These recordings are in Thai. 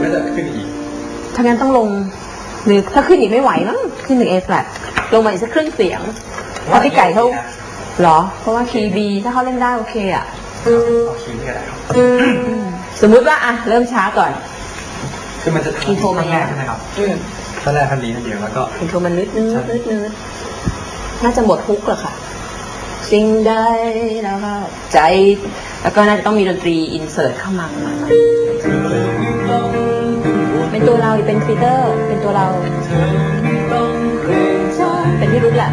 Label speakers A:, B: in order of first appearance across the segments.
A: ไม่จะขึ้นอีก
B: ถ้างั้นต้องลง หรือถ้าขึ้นอีกไม่ไหวมั้งขึ้นถึง A flat ลงมาอีกสักครึ่งเสียงเพราะพี่ไก่เขาเหรอ เพราะว่าคีย์ B ถ้าเขาเล่นได้โอเคอะ
A: เอาคีย์นี่ก็ได้ครับ
B: สมมุติว่าอะเริ่มช้าก่อน
A: คือมันจะ
B: อินโทรมา
A: ท่อนแรกใช่ไหมครับท่อนแรกท่อนนี้ท่อนเดียวแล้วก็
B: อินโทรมันนิดนึดนิดนึดน่าจะหมดฮุกแล้วค่ะ สิ่งใดแล้วก็ใจ แล้วก็น่าจะต้องมีดนตรีอินเสิร์ตเข้ามาหน่อย เป็นตัวเราเป็นฟีเตอร์ เป็นตัวเรา เป็นที่รุ้แหละ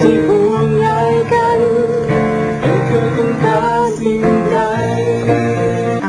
A: ที่ฝ